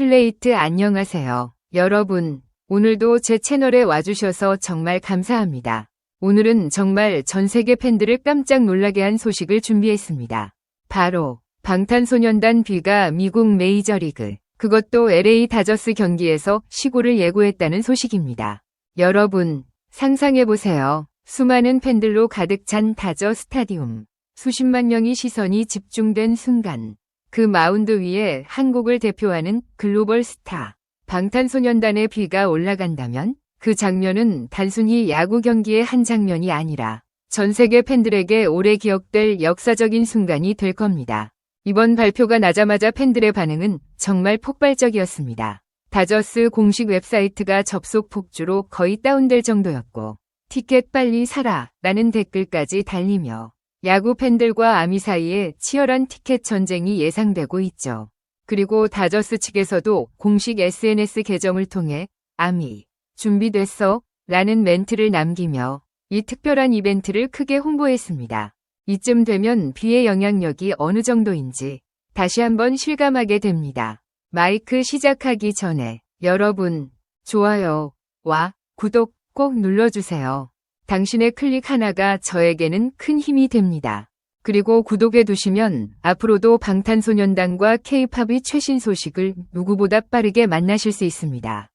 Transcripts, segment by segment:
슬레이트 안녕하세요. 여러분, 오늘도 제 채널에 와주셔서 정말 감사합니다. 오늘은 정말 전 세계 팬들을 깜짝 놀라게 한 소식을 준비했습니다. 바로 방탄소년단 B가 미국 메이저리그, 그것도 LA 다저스 경기에서 시구를 예고했다는 소식입니다. 여러분, 상상해보세요. 수많은 팬들로 가득 찬 다저 스타디움. 수십만 명의 시선이 집중된 순간, 그 마운드 위에 한국을 대표하는 글로벌 스타, 방탄소년단의 비가 올라간다면 그 장면은 단순히 야구 경기의 한 장면이 아니라 전 세계 팬들에게 오래 기억될 역사적인 순간이 될 겁니다. 이번 발표가 나자마자 팬들의 반응은 정말 폭발적이었습니다. 다저스 공식 웹사이트가 접속 폭주로 거의 다운될 정도였고, 티켓 빨리 사라 라는 댓글까지 달리며 야구 팬들과 아미 사이에 치열한 티켓 전쟁이 예상되고 있죠. 그리고 다저스 측에서도 공식 SNS 계정을 통해 아미, 준비됐어? 라는 멘트를 남기며 이 특별한 이벤트를 크게 홍보했습니다. 이쯤 되면 비의 영향력이 어느 정도인지 다시 한번 실감하게 됩니다. 마이크 시작하기 전에 여러분, 좋아요와 구독 꼭 눌러주세요. 당신의 클릭 하나가 저에게는 큰 힘이 됩니다. 그리고 구독해 두시면 앞으로도 방탄소년단과 케이팝의 최신 소식을 누구보다 빠르게 만나실 수 있습니다.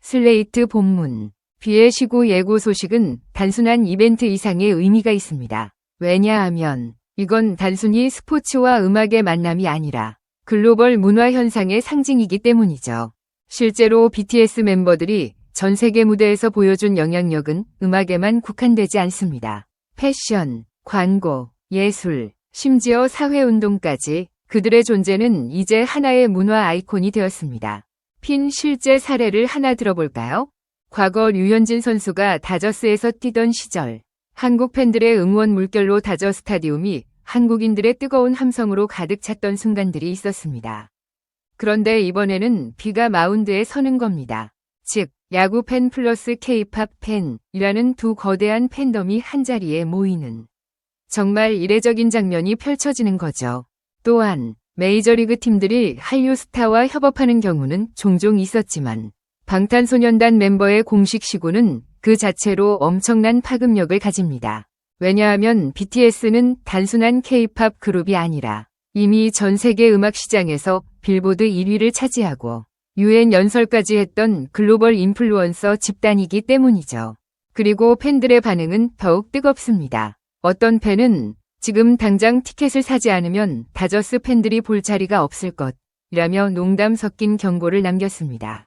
슬레이트 본문 비의 시구 예고 소식은 단순한 이벤트 이상의 의미가 있습니다. 왜냐하면 이건 단순히 스포츠와 음악의 만남이 아니라 글로벌 문화 현상의 상징이기 때문이죠. 실제로 BTS 멤버들이 전 세계 무대에서 보여준 영향력은 음악에만 국한되지 않습니다. 패션, 광고, 예술, 심지어 사회운동까지 그들의 존재는 이제 하나의 문화 아이콘이 되었습니다. 핀 실제 사례를 하나 들어볼까요? 과거 류현진 선수가 다저스에서 뛰던 시절, 한국 팬들의 응원 물결로 다저 스타디움이 한국인들의 뜨거운 함성으로 가득 찼던 순간들이 있었습니다. 그런데 이번에는 비가 마운드에 서는 겁니다. 즉, 야구 팬 플러스 케이팝 팬이라는 두 거대한 팬덤이 한자리에 모이는 정말 이례적인 장면이 펼쳐지는 거죠. 또한 메이저리그 팀들이 한류 스타와 협업하는 경우는 종종 있었지만 방탄소년단 멤버의 공식 시구는 그 자체로 엄청난 파급력을 가집니다. 왜냐하면 BTS는 단순한 케이팝 그룹이 아니라 이미 전 세계 음악 시장에서 빌보드 1위를 차지하고 유엔 연설까지 했던 글로벌 인플루언서 집단이기 때문이죠. 그리고 팬들의 반응은 더욱 뜨겁습니다. 어떤 팬은 지금 당장 티켓을 사지 않으면 다저스 팬들이 볼 자리가 없을 것이라며 농담 섞인 경고를 남겼습니다.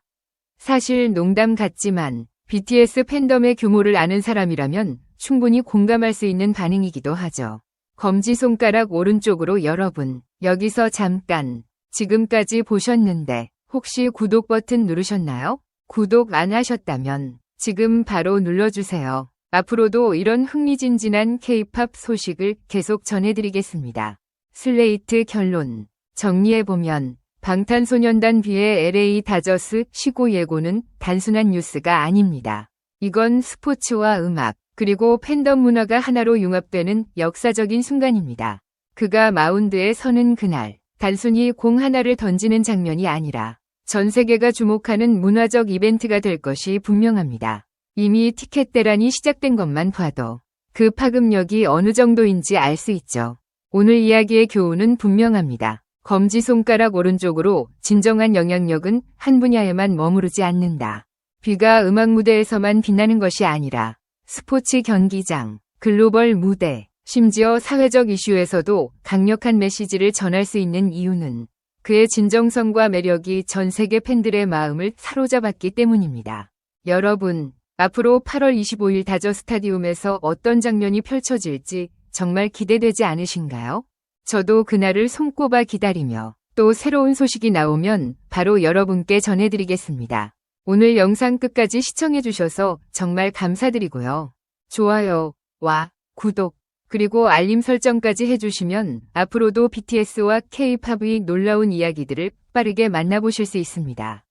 사실 농담 같지만 BTS 팬덤의 규모를 아는 사람이라면 충분히 공감할 수 있는 반응이기도 하죠. 검지 손가락 오른쪽으로 여러분, 여기서 잠깐, 지금까지 보셨는데, 혹시 구독 버튼 누르셨나요? 구독 안 하셨다면 지금 바로 눌러주세요. 앞으로도 이런 흥미진진한 케이팝 소식을 계속 전해드리겠습니다. 슬레이트 결론. 정리해보면 방탄소년단 비의 LA 다저스 시고 예고는 단순한 뉴스가 아닙니다. 이건 스포츠와 음악, 그리고 팬덤 문화가 하나로 융합되는 역사적인 순간입니다. 그가 마운드에 서는 그날, 단순히 공 하나를 던지는 장면이 아니라 전 세계가 주목하는 문화적 이벤트가 될 것이 분명합니다. 이미 티켓 대란이 시작된 것만 봐도 그 파급력이 어느 정도인지 알 수 있죠. 오늘 이야기의 교훈은 분명합니다. 검지 손가락 오른쪽으로 진정한 영향력은 한 분야에만 머무르지 않는다. 비가 음악 무대에서만 빛나는 것이 아니라 스포츠 경기장, 글로벌 무대, 심지어 사회적 이슈에서도 강력한 메시지를 전할 수 있는 이유는 그의 진정성과 매력이 전 세계 팬들의 마음을 사로잡았기 때문입니다. 여러분, 앞으로 8월 25일 다저 스타디움에서 어떤 장면이 펼쳐질지 정말 기대되지 않으신가요? 저도 그날을 손꼽아 기다리며 또 새로운 소식이 나오면 바로 여러분께 전해드리겠습니다. 오늘 영상 끝까지 시청해주셔서 정말 감사드리고요. 좋아요 와 구독, 그리고 알림 설정까지 해주시면 앞으로도 BTS와 K-팝의 놀라운 이야기들을 빠르게 만나보실 수 있습니다.